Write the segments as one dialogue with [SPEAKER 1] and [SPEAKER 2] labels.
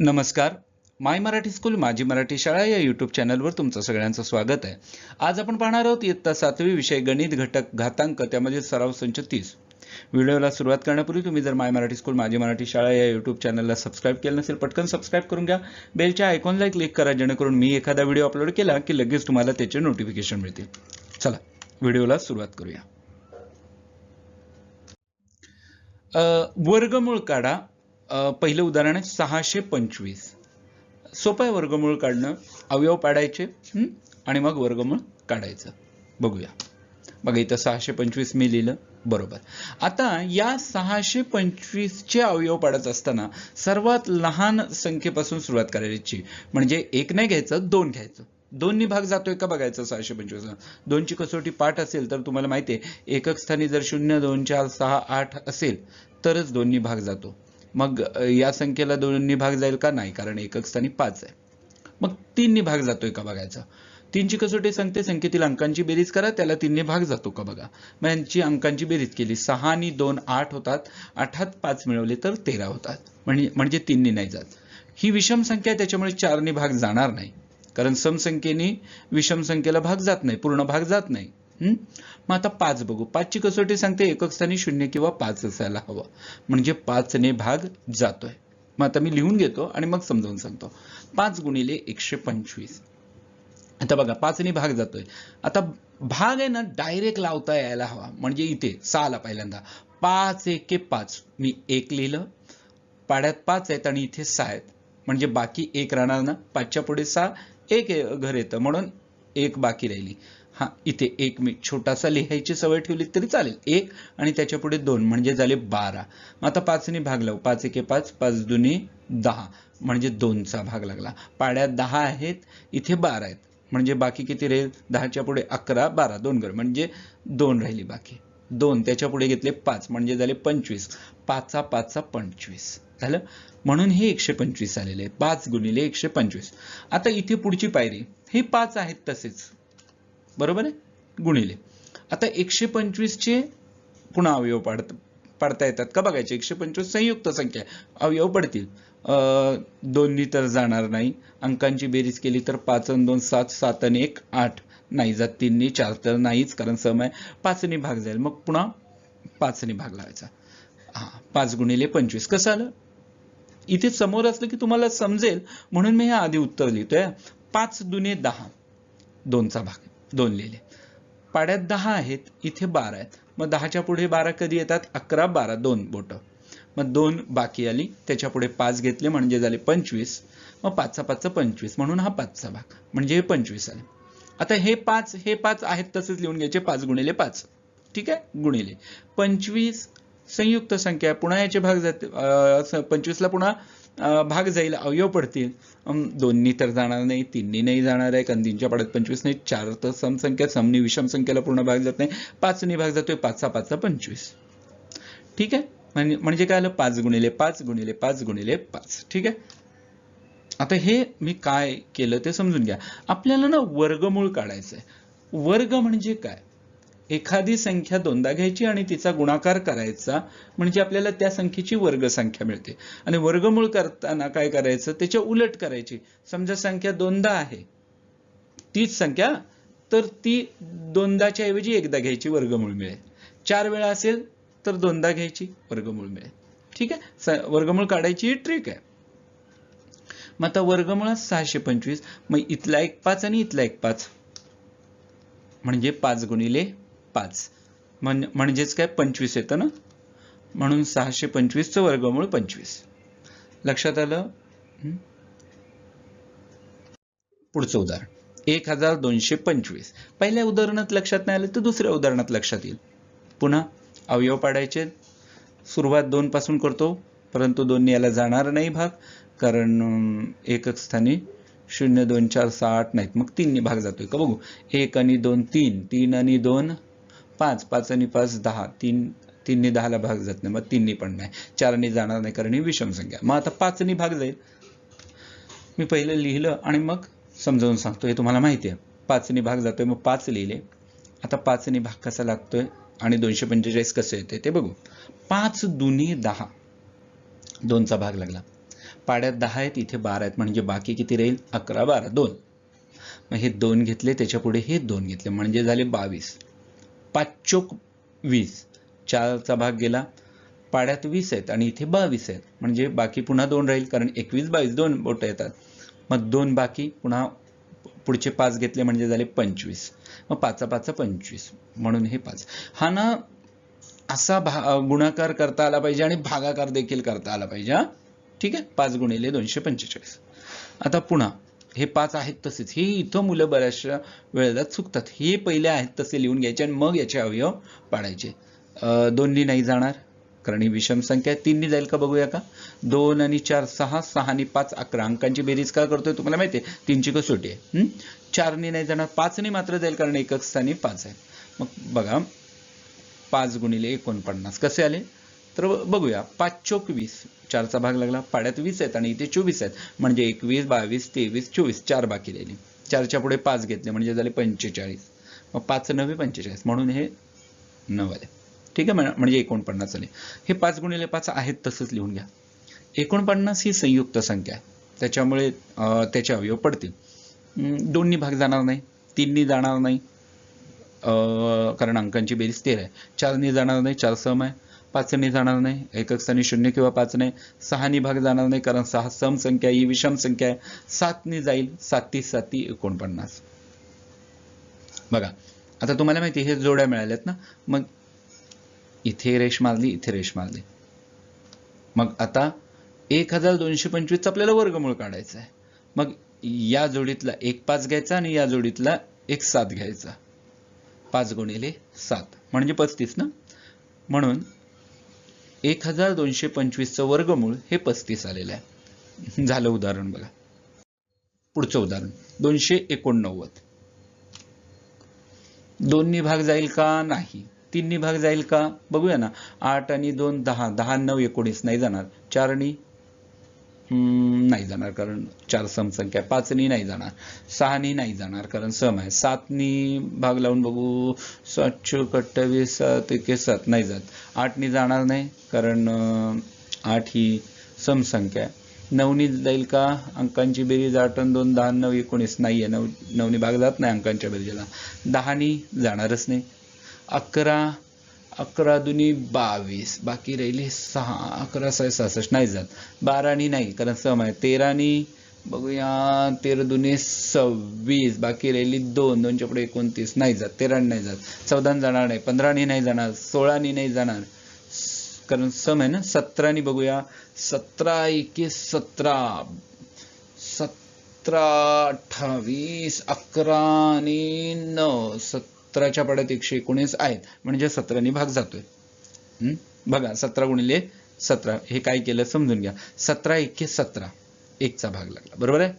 [SPEAKER 1] नमस्कार. माय मराठी स्कूल माझी मराठी शाळा या यूट्यूब चॅनलवर तुमचं सगळ्यांचं स्वागत आहे. आज आपण पाहणार आहोत इयत्ता सातवी विषय गणित घटक घातांक त्यामध्ये सराव संच तीस. व्हिडिओला सुरुवात करण्यापूर्वी तुम्ही जर माय मराठी स्कूल माझी मराठी शाळा या यूट्यूब चॅनलला सबस्क्राईब केलं नसेल पटकन सबस्क्राईब करून घ्या. बेलच्या आयकॉनला क्लिक करा जेणेकरून मी एखादा व्हिडिओ अपलोड केला की लगेच तुम्हाला त्याचे नोटिफिकेशन मिळतील. चला व्हिडिओला सुरुवात करूया. वर्गमूळ काढा. पहिलं उदाहरण आहे सहाशे पंचवीस. सोपं आहे वर्गमूळ काढणं. अवयव पाडायचे आणि मग वर्गमूळ काढायचं. बघूया. बघा इथं सहाशे पंचवीस मी लिहिलं. बरोबर. आता या सहाशे पंचवीसचे अवयव पाडत असताना सर्वात लहान संख्येपासून सुरुवात करायची. म्हणजे एक नाही घ्यायचं दोन घ्यायचं. दोन्ही भाग जातोय का बघायचं सहाशे पंचवीस दोनची कसोटी पाठ असेल तर तुम्हाला माहिती आहे एकक स्थानी जर शून्य दोन चार सहा आठ असेल तरच दोन्ही भाग जातो. मग या संख्येला दोन्ही भाग जाईल का नाही? कारण एकक स्थानी पाच आहे. मग तीननी भाग जातोय का बघायचा? तीनची कसोटी सांगते संख्येतील अंकांची बेरीज करा त्याला तीनने भाग जातो का बघा. मग यांची अंकांची बेरीज केली. सहा आणि दोन आठ होतात. आठात पाच मिळवले तर तेरा होतात. म्हणजे म्हणजे तीनने नाही जात. ही विषम संख्या आहे त्याच्यामुळे चारने भाग जाणार नाही. कारण समसंख्येने विषम संख्येला भाग जात नाही पूर्ण भाग जात नाही. मग आता पाच बघू. पाचची कसोटी सांगते एकक स्थानी शून्य किंवा पाच असायला हवं. म्हणजे पाचने भाग जातोय. मग आता मी लिहून घेतो आणि मग समजावून सांगतो. पाच गुणिले एकशे पंचवीस. आता बघा पाचने भाग जातोय. आता भाग आहे ना डायरेक्ट लावता यायला हवा. म्हणजे इथे सहाला पहिल्यांदा. पाच एके पाच. मी एक लिहिलं. पाड्यात पाच आहेत आणि इथे सहा आहेत. म्हणजे बाकी एक राहणार ना पाचच्या पुढे सहा एक घर येतं. म्हणून एक बाकी राहिली. हा इथे एक मी छोटासा लिहायची सवय ठेवली तरी चालेल. एक आणि त्याच्या पुढे दोन म्हणजे झाले बारा. मग आता पाचने भाग लावू. पाच एके पाच पाच दुनी दहा. म्हणजे दोनचा भाग लागला. पाड्यात दहा आहेत इथे बारा आहेत. म्हणजे बाकी किती राहील? दहाच्या पुढे अकरा बारा दोन घर. म्हणजे दोन राहिली बाकी. दोन त्याच्या पुढे घेतले पाच. म्हणजे झाले पंचवीस. पाचा पाचचा पंचवीस. झालं? म्हणून हे एकशे पंचवीस आलेले आहे पाच गुणिले एकशे पंचवीस. आता इथे पुढची पायरी. हे पाच आहेत तसेच. बरोबर आहे? गुणिले. आता एकशे पंचवीसचे पुन्हा अवयव पाडत पाडता येतात. का बघायचे? एकशे पंचवीस संयुक्त संख्या आहे. अवयव पडतील. दोन्ही तर जाणार नाही. अंकांची बेरीज केली तर पाच आणि दोन सात सात आणि एक आठ. नाही जात तीननी चार तर नाहीच कारण सम आहे. पाचने भाग जाईल. मग पुन्हा पाचने भाग लावायचा. हा पाच गुणिले पंचवीस. कसं आलं? इथे समोर असलं की तुम्हाला समजेल. म्हणून मी हे आधी उत्तर लिहितोय. पाच दुने दहा. दोनचा भाग. दोन लिहिले. पाड्यात दहा आहेत इथे बारा आहेत. मग दहाच्या पुढे बारा कधी येतात? अकरा बारा दोन बोटं. मग दोन बाकी आली त्याच्या पुढे पाच घेतले म्हणजे झाले पंचवीस. मग पाचचा पाचचा पंचवीस म्हणून हा पाचचा भाग. म्हणजे हे पंचवीस आले. आता हे पाच हे पाच आहेत तसेच लिहून घ्यायचे पाच गुणिले पाच. ठीक आहे? गुणिले. पंचवीस संयुक्त संख्या आहे. पुन्हा याचे भाग जाते पंचवीसला पुन्हा भाग जाईल अवयव पडतील. दोन्ही तर जाणार नाही तिन्ही नाही जाणार आहे. कंदींच्या पाडत पाड्यात पंचवीस नाही चार तर समसंख्या समनी विषम संख्येला पूर्ण भाग जात नाही. पाचनी भाग जातोय पाचचा पाचचा पंचवीस. ठीक आहे? म्हणजे म्हणजे काय आलं? पाच गुणिले पाच गुणिले पाच गुणिले पाच. ठीक आहे? आता हे मी काय केलं ते समजून घ्या. आपल्याला ना वर्गमूळ काढायचं आहे वर्ग म्हणजे काय? एखादी संख्या दोनदा घ्यायची आणि तिचा गुणाकार करायचा म्हणजे आपल्याला त्या संख्येची वर्गसंख्या मिळते. आणि वर्गमूळ करताना काय करायचं? त्याच्या उलट करायची. समजा संख्या दोनदा आहे. तीच संख्या तर ती दोनदाच्या ऐवजी एकदा घ्यायची वर्गमूळ मिळेल. चार वेळा असेल तर दोनदा घ्यायची वर्गमूळ मिळेल. ठीक आहे? वर्गमूळ काढायची ही ट्रिक आहे. मग आता वर्गमुळात सहाशे पंचवीस. मग इथला एक पाच आणि इथला एक पाच. म्हणजे पाच गुणिले पाच. म्हण म्हणजेच काय? पंचवीस येतं ना? म्हणून सहाशे पंचवीसचं वर्गमूळ पंचवीस. लक्षात आलं? पुढचं उदाहरण. एक हजार दोनशे पंचवीस. पहिल्या उदाहरणात लक्षात नाही आलं तर दुसऱ्या उदाहरणात लक्षात येईल. पुन्हा अवयव पाडायचे. सुरुवात दोन पासून करतो. परंतु दोन्ही याला जाणार नाही भाग. कारण एकच स्थानी शून्य दोन चार सहा आठ नाहीत. मग तीननी भाग जातोय का? बघू. एक आणि दोन तीन. तीन आणि दोन पाच पाच आणि पाच दहा तीन तीननी दहाला भाग जात नाही मग तीननी पण नाही. चारनी जाणार नाही कारण ही विषम संख्या. मग आता पाचनी भाग जाईल. मी पहिलं लिहिलं आणि मग समजावून सांगतो. हे तुम्हाला माहिती आहे. पाचनी भाग जातोय मग पाच लिहिले. आता पाचनी भाग कसा लागतोय आणि दोनशे पंचेचाळीस कसं येते ते बघू. पाच दुनी दहा. दोनचा भाग लागला. पाड्यात दहा आहेत इथे बारा आहेत म्हणजे बाकी किती राहील? अकरा बारा दोन. मग हे दोन घेतले त्याच्यापुढे हे दोन घेतले. म्हणजे झाले बावीस. पाच चोक वीस. चारचा भाग गेला. पाड्यात वीस आहेत आणि इथे बावीस आहेत. म्हणजे बाकी पुन्हा दोन राहील कारण एकवीस बावीस दोन बोटं येतात. मग दोन बाकी पुन्हा पुढचे पाच घेतले म्हणजे झाले पंचवीस. मग पाचा पाचा पंचवीस. म्हणून हे पाच. हा ना असा भा गुणाकार करता आला पाहिजे आणि भागाकार देखील करता आला पाहिजे हा. ठीक आहे? पाच गुणिले दोनशे पंचेचाळीस. आता पुन्हा हे पाच आहेत तसेच. हे इथं मुलं बऱ्याचशा वेळेला चुकतात. हे पहिले आहेत तसे लिहून घ्यायचे आणि मग याचे अवयव पाडायचे. अं, दोन्ही नाही जाणार कारण ही विषम संख्या आहे. तीननी जाईल का बघूया का? दोन आणि चार सहा सहा आणि पाच अकरा. अंकांची बेरीज का करतोय तुम्हाला माहिती आहे? तीनची कसोटी आहे. चारनी नाही जाणार पाचनी मात्र जाईल कारण एकक स्थानी पाच आहे मग बघा पाच गुणिले एकोणपन्नास. कसे आले? तर बघूया. पाच चोक वीस. चारचा भाग लागला. पाड्यात वीस आहेत आणि इथे चोवीस आहेत. म्हणजे एकवीस बावीस तेवीस चोवीस. चार बाकी राहिली. चारच्या पुढे पाच घेतले. म्हणजे झाले पंचेचाळीस. मग पाच नव्हे पंचेचाळीस. म्हणून हे नऊ आले. ठीक आहे म्हणजे एकोणपन्नास आले. हे पाच गुणिले पाच आहेत तसंच लिहून घ्या. एकोणपन्नास ही संयुक्त संख्या आहे. त्याच्यामुळे त्याचे अवयव पडतील. दोन्ही भाग जाणार नाही. तीननी जाणार नाही. कारण अंकांची बेरीज तेरा आहे. चारनी जाणार नाही. चार सम आहे. पाचनी जाणार नाही. एकक स्थानी शून्य किंवा पाचने सहानी भाग जाणार नाही कारण सहा सम संख्या ही विषम संख्या आहे. सातनी जाईल. साती साती एकोणपन्नास. बघा आता तुम्हाला माहिती हे जोड्या मिळाल्यात ना? मग इथे रेश मारली इथे रेश मारली. मग आता एक हजार दोनशे पंचवीसचा आपल्याला वर्गमूळ काढायचा आहे. मग या जोडीतला एक पाच घ्यायचा आणि या जोडीतला एक सात घ्यायचा. पाच गुणिले सात. म्हणजे पस्तीस ना? म्हणून एक हजार दोनशे पंचवीसचं वर्गमूळ हे पस्तीस आलेलं आहे. झालं उदाहरण बघा. पुढचं उदाहरण. दोनशे एकोणनव्वद. दोन्ही भाग जाईल का? नाही. तिन्ही भाग जाईल का? बघूया ना. आठ आणि दोन दहा. दहा नऊ एकोणीस. नाही जाणार. चारणी नाही जाणार कारण चार समसंख्या आहे. पाचनी नाही जाणार सहानी नाही जाणार कारण सम आहे. सातनी भाग लावून बघू स्वच्छ चोक अठ्ठावीस सात एके सात नाही जात. आठनी जाणार नाही कारण आठ ही समसंख्या आहे. नवनी जाईल का? अंकांची बेरीज आठ आणि दोन दहा नऊ एकोणीस. नाही आहे. नऊ नवनी भाग जात नाही अंकांच्या बेरीजला. दहानी जाणारच नाही. अकरा अकरा दुनी बावीस बाकी राहिली सहा अकरा सहा सहासष्ट. नाही जात. बारानी नाही कारण सम आहे तेरानी बघूया तेरा दुनी सव्वीस बाकी राहिली दोन दोनच्या पुढे एकोणतीस. नाही जात तेरानी नाही जात. चौदानी जाणार नाही पंधरानी नाही जाणार सोळानी नाही जाणार. कारण सम आहे ना सतरानी बघूया. सतरा एके सतरा. सतरा अठ्ठावीस अकरा आणि नऊ सतराच्या पाड्यात एकशे एकोणीस आहेत. म्हणजे सतराने भाग जातोय. बघा सतरा गुणिले सतरा. हे काय केलं समजून घ्या. सतरा एके सतरा. एकचा भाग लागला. बरोबर आहे?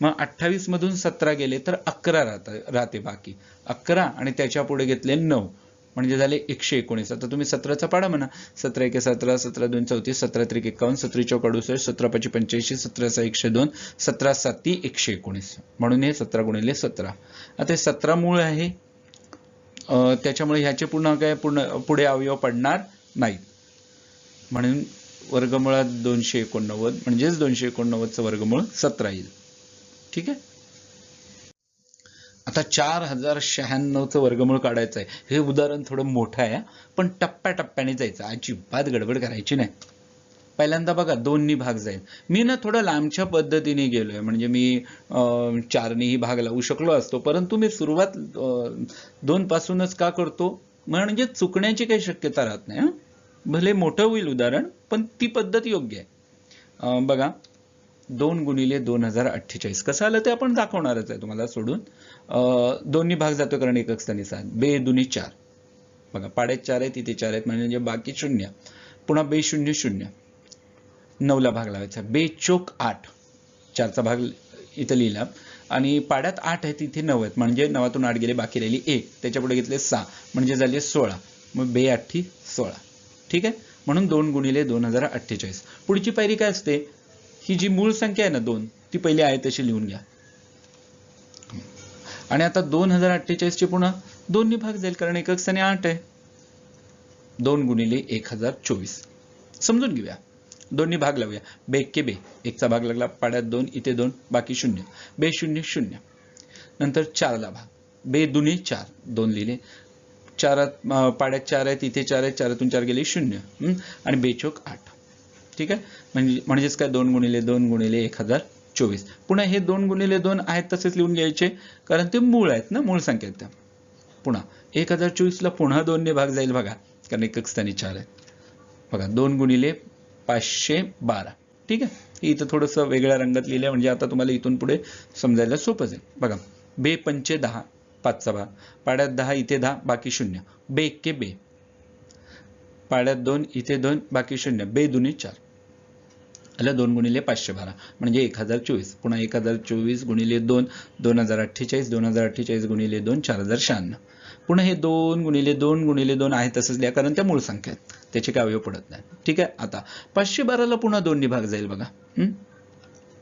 [SPEAKER 1] मग अठ्ठावीस मधून सतरा गेले तर अकरा राहता राहते बाकी. अकरा आणि त्याच्या पुढे घेतले नऊ. म्हणजे झाले एकशे एकोणीस. आता तुम्ही सतराचा पाडा म्हणा. सतरा एके सतरा सतरा दोन चौतीस सतरा त्रिक एकावन्न सतरा चौक अडुसष्ट सतरा पाचशे पंच्याऐंशी सतरा सहा एकशे दोन सतरा साती एकशे एकोणीस. म्हणून हे सतरा गुणिले सतरा. आता हे सतरा मूळ आहे. त्याच्यामुळे ह्याचे पुन्हा काय पूर्ण पुढे अवयव पडणार नाहीत. म्हणून वर्गमुळात दोनशे एकोणनव्वद म्हणजेच दोनशे एकोणनव्वदचं वर्गमूळ सतरा येईल. ठीक आहे? आता चार हजार शहाण्णवचं वर्गमूळ काढायचं आहे हे उदाहरण थोडं मोठं आहे पण टप्प्याटप्प्याने जायचं. अजिबात गडबड करायची नाही. पहिल्यांदा बघा दोन्ही भाग जाईल. मी ना थोडं लांबच्या पद्धतीने गेलो आहे म्हणजे मी चारनीही भाग लावू शकलो असतो. परंतु मी सुरुवात दोनपासूनच दोन पासूनच का करतो? म्हणजे चुकण्याची काही शक्यता राहत नाही भले मोठं होईल उदाहरण पण ती पद्धत योग्य आहे. बघा दोन गुणिले दोन हजार अठ्ठेचाळीस. कसं आलं ते आपण दाखवणारच आहे तुम्हाला सोडून. दोन्ही भाग जातो कारण एकक स्थानी सात. बे दुनी चार. बघा पाड्यात चार आहेत तिथे चार आहेत म्हणजे बाकी शून्य. पुन्हा बे शून्य शून्य. नऊला भाग लावायचा. बे चोक आठ. चारचा भाग इथं लिहिला. आणि पाड्यात आठ आहेत तिथे नऊ आहेत. म्हणजे नवातून आठ गेले बाकी राहिली एक. त्याच्या पुढे घेतले सहा. म्हणजे झाले सोळा. मग बे आठी सोळा. ठीक आहे? म्हणून दोन गुणिले दोन हजार अठ्ठेचाळीस. पुढची पायरी काय असते? ही जी मूळ संख्या आहे ना दोन ती पहिली आहे तशी लिहून घ्या. आणि आता दोन हजार अठ्ठेचाळीसचे पुन्हा दोन्ही भाग जाईल कारण एक स्थानी आठ आहे. दोन गुणिले एक हजार चोवीस. समजून घेऊया. दोन्ही भाग लावूया. बे के बे एकचा भाग लागला पाड्यात दोन इथे दोन बाकी शून्य. बे शून्य शून्य. नंतर चारला भाग. बे दुने चार. दोन लिहिले. चारात पाड्यात चार आहेत इथे चार आहेत चारातून चार गेले शून्य. आणि बेचोक आठ. ठीक आहे? म्हणजे म्हणजेच काय? दोन गुणिले दोन गुणिले एक हजार चोवीस. पुन्हा हे दोन गुणिले दोन आहेत तसेच लिहून घ्यायचे कारण ते मूळ आहेत ना मूळ संख्या आहेत त्या. पुन्हा एक हजार चोवीसला पुन्हा दोनने भाग जाईल बघा कारण एकक स्थानी चार आहेत. बघा दोन गुणिले पाचशे बारा. ठीक आहे? इथं थोडंसं वेगळ्या रंगात लिहिलं आहे. म्हणजे आता तुम्हाला इथून पुढे समजायला सोपं जाईल. बघा. बे पंचे दहा पाचचा भाग. पाड्यात दहा इथे दहा बाकी शून्य. बे एक्के बे. पाड्यात दोन इथे दोन बाकी शून्य. बे दुनी चार. आलं दोन गुणिले पाचशे बारा. म्हणजे एक हजार चोवीस. पुन्हा एक हजार चोवीस गुणिले दोन. दोन हजार अठ्ठेचाळीस. दोन हजार अठ्ठेचाळीस गुणिले दोन. चार हजार शहाण्णव. पुन्हा हे दोन गुणिले दोन गुणिले दोन आहे तसंच द्या कारण त्या मूळ संख्या आहेत. त्याचे काय अवयव पडत नाही. ठीक आहे? आता पाचशे बाराला पुन्हा दोन भाग जाईल बघा.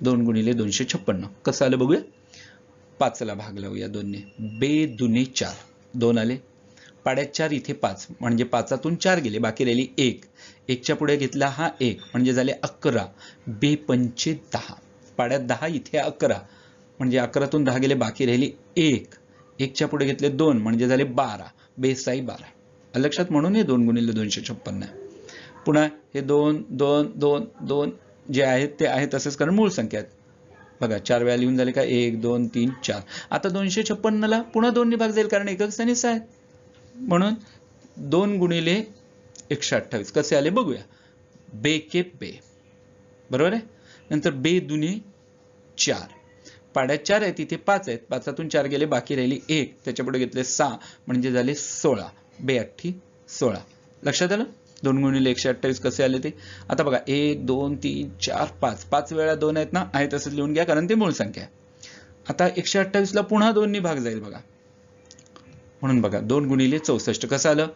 [SPEAKER 1] दोन गुणिले दोनशे छप्पन्न. कसं आलं बघूया? पाचला भाग लावूया दोनने बे दुने चार. दोन आले. पाड्यात चार इथे पाच. म्हणजे पाचातून चार गेले. बाकी राहिली एक. एकच्या पुढे घेतला हा एक. म्हणजे झाले अकरा. बे पंचे दहा. पाड्यात दहा इथे अकरा. म्हणजे अकरातून दहा गेले. बाकी राहिली एक. एकच्या पुढे घेतले दोन म्हणजे झाले बारा. बेसाई बारा. लक्षात म्हणून हे दोन गुणिले दोनशे छप्पन्न. आहे पुन्हा हे दोन दोन दोन दोन जे आहेत ते आहे तसेच कारण मूळ संख्या आहेत. बघा चार वेळा लिहून झाले का? एक दोन तीन चार. आता दोनशे छप्पन्नला पुन्हा दोन्ही भाग जाईल कारण एकक स्थानीच आहे. म्हणून दोन गुणिले एकशे अठ्ठावीस. कसे आले? बघूया. बे के बे. बरोबर आहे? नंतर बे दुनी चार. पाड्यात चार आहेत इथे पाच आहेत. पाचातून चार गेले बाकी राहिली एक. त्याच्यापुढे घेतले सहा. म्हणजे झाले सोळा. बे अठ्ठी सोळा. लक्षात आलं? दोन गुणिले एकशे अठ्ठावीस कसे आले ते? आता बघा एक दोन तीन चार पाच. पाच वेळा दोन आहेत ना? आहे तसंच लिहून घ्या कारण ते मूळ संख्या आहे. आता एकशे अठ्ठावीसला पुन्हा दोन्ही भाग जाईल बघा. म्हणून बघा दोन गुणिले चौसष्ट. कसं आलं?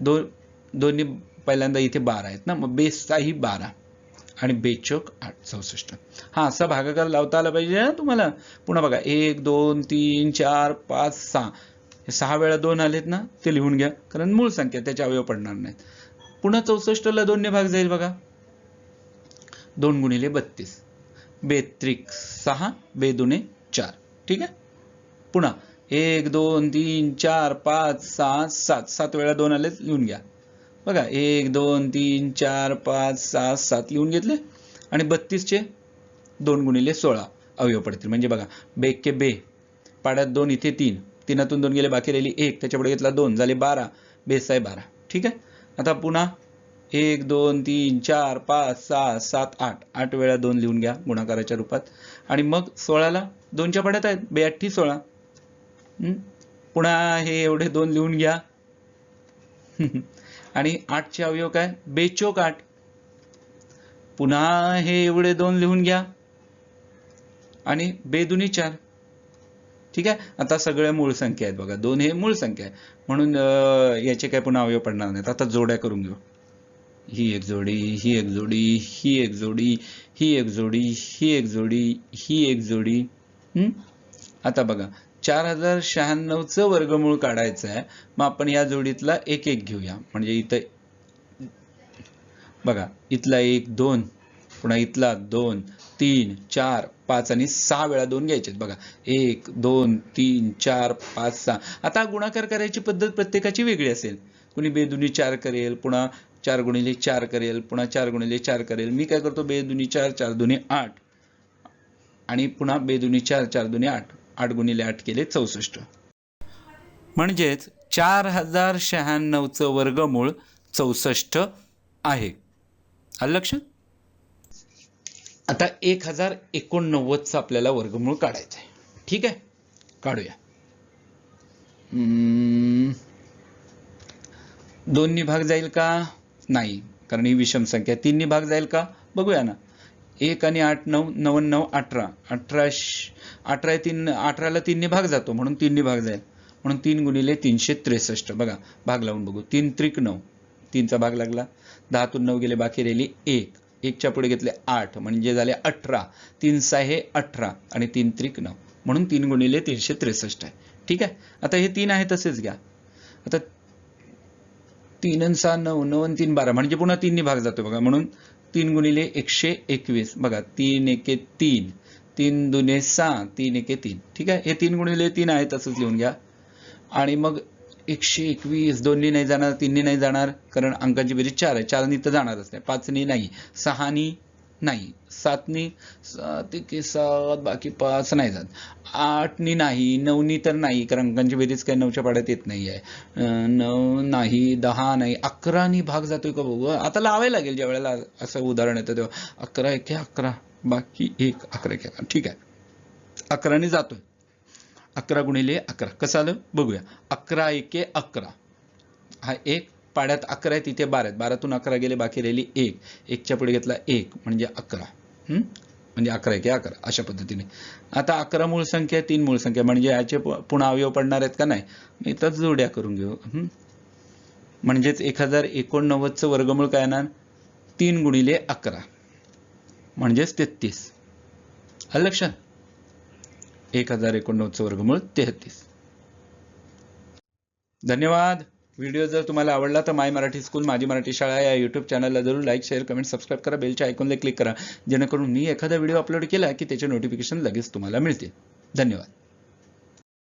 [SPEAKER 1] दोन दोन्ही पहिल्यांदा इथे बारा आहेत ना? मग बेसचाही बारा. आणि बेचोक आठ चौसष्ट. हा असा भागाकार लावता आला पाहिजे ना तुम्हाला. पुन्हा बघा एक दोन तीन चार पाच सहा. हे सहा वेळा दोन आलेत ना ते लिहून घ्या कारण मूळ संख्या त्याचे अवयव पडणार नाहीत. पुन्हा चौसष्टला दोनने भाग जाईल बघा. दोन गुणिले बत्तीस. बेत्रिक सहा बेदुने चार. ठीक आहे? पुन्हा एक दोन तीन चार पाच सहा सात. सात वेळा दोन आले लिहून घ्या. बघा एक दोन तीन चार पाच सहा सात लिहून घेतले आणि बत्तीसचे दोन गुणिले सोळा अवयव पडतील. म्हणजे बघा बे के बे पाड्यात दोन इथे तीन. तीनातून दोन गेले बाकी राहिली एक त्याच्यापुढे घेतला दोन झाले बारा. बेस आहे बारा. ठीक आहे? आता पुन्हा एक दोन तीन चार पाच सहा सात आठ. आठ वेळा दोन लिहून घ्या गुणाकाराच्या रूपात. आणि मग सोळाला दोनच्या पाड्यात आहेत. बेअठ्ठी सोळा. पुन्हा हे एवढे दोन लिहून घ्या. आणि आठचे अवयव काय? बेचोक आठ. पुन्हा हे एवढे दोन लिहून घ्या. आणि बेदुनी चार. ठीक आहे? आता सगळ्या मूळ संख्या आहेत बघा. दोन हे मूळ संख्या आहे म्हणून याचे काय पुन्हा अवयव पडणार नाहीत. आता जोड्या करून घेऊ. ही एक जोडी ही एक जोडी ही एक जोडी ही एक जोडी ही एक जोडी ही एक जोडी. आता बघा. चार हजार शहाण्णवचं वर्गमूळ काढायचं आहे मग आपण या जोडीतला एक एक घेऊया. म्हणजे इथं बघा इथला एक दोन पुन्हा इथला दोन तीन चार पाच आणि सहा वेळा दोन घ्यायचे बघा एक दोन तीन चार पाच सहा. आता गुणाकार करायची पद्धत प्रत्येकाची वेगळी असेल. कुणी बेदुनी चार करेल पुन्हा चार गुणिले चार करेल पुन्हा चार गुणिले चार करेल. मी काय करतो? बेदुनी चार चार दुनी आठ. आणि पुन्हा बेदुनी चार चार दुनी आठ. आठ गुणिले आठ केले चौसष्ट. म्हणजेच चार हजार शहाण्णवचं वर्गमूळ चौसष्ट आहे. आलं लक्षात आता एक हजार एकोणनव्वदचं आपल्याला वर्गमूळ काढायचं आहे. ठीक आहे? काढूया. दोन्ही भाग जाईल का? नाही. कारण ही विषम संख्या. तीननी भाग जाईल का? बघूया ना. एक आणि आठ नऊ नव्याण्णव अठरा. अठरा अठरा तीन अठराला तीनने भाग जातो म्हणून तीनने भाग जाईल. म्हणून तीन गुणिले तीनशे त्रेसष्ट. बघा भाग लावून बघू. तीन त्रिक नऊ. तीनचा भाग लागला. दहातून नऊ गेले बाकी राहिली एक. एकच्या पुढे घेतले आठ म्हणजे झाले अठरा. तीन सहा हे अठरा आणि तीन त्रिक नऊ. म्हणून तीन गुणिले तीनशे त्रेसष्ट आहे. ठीक आहे? आता हे तीन आहे तसेच घ्या. आता तीन आणि सहा नऊ नऊ आणि तीन बारा म्हणजे पुन्हा तीनने भाग जातो बघा. म्हणून तीन गुणिले एकशे एकवीस. बघा तीन एके तीन. तीन दुने सहा तीन एके तीन. ठीक आहे? हे तीन गुणिले तीन आहे तसंच लिहून घ्या. आणि मग एकशे एकवीस दोन्ही नाही जाणार तीननी नाही जाणार कारण अंकाची बेरीज चार आहे. चारनी तर जाणारच नाही. पाचनी नाही. सहानी नाही. सातनी सात एके सात बाकी पाच नाही जात. आठनी नाही नऊनी तर नाही कारण अंकांची बेरीज काही नऊच्या पाड्यात येत नाही आहे नऊ नाही दहा नाही अकरानी भाग जातोय का बघू? आता लावायला लागेल ज्या वेळेला असं उदाहरण येतं तेव्हा. अकरा एके अकरा. बाकी एक अकरा एक अकरा ठीक आहे. अकराने जातोय. अकरा गुणिले अकरा. कसं आलं? बघूया. अकरा एके अकरा. हा एक पाड्यात अकरा आहे तिथे बारा आहेत. बारातून अकरा गेले बाकी राहिली एक. एकच्या पुढे घेतला एक म्हणजे अकरा. हम्म? म्हणजे अकरा एके अकरा. अशा पद्धतीने. आता अकरा मूळ संख्या तीन मूळ संख्या. म्हणजे याचे पुन्हा अवयव पडणार आहेत का नाही? मी इथंच जोड्या करून घेऊ. म्हणजेच एक हजार एकोणनव्वदचं वर्गमूळ काय येणार? तीन गुणिले अकरा. म्हणजेच तेहतीस. आलं लक्षात? एक हजार एकोणनव्वदचं वर्गमूळ तेहतीस. धन्यवाद. व्हिडिओ जर तुम्हाला आवडला तर माय मराठी स्कूल माझी मराठी शाळा या यूट्यूब चॅनलला जरूर लाईक शेअर कमेंट सबस्क्राईब करा. बेलच्या आयकॉनला क्लिक करा. जेणेकरून मी एखादा व्हिडिओ अपलोड केला की त्याचे नोटिफिकेशन लगेच तुम्हाला मिळतील. धन्यवाद.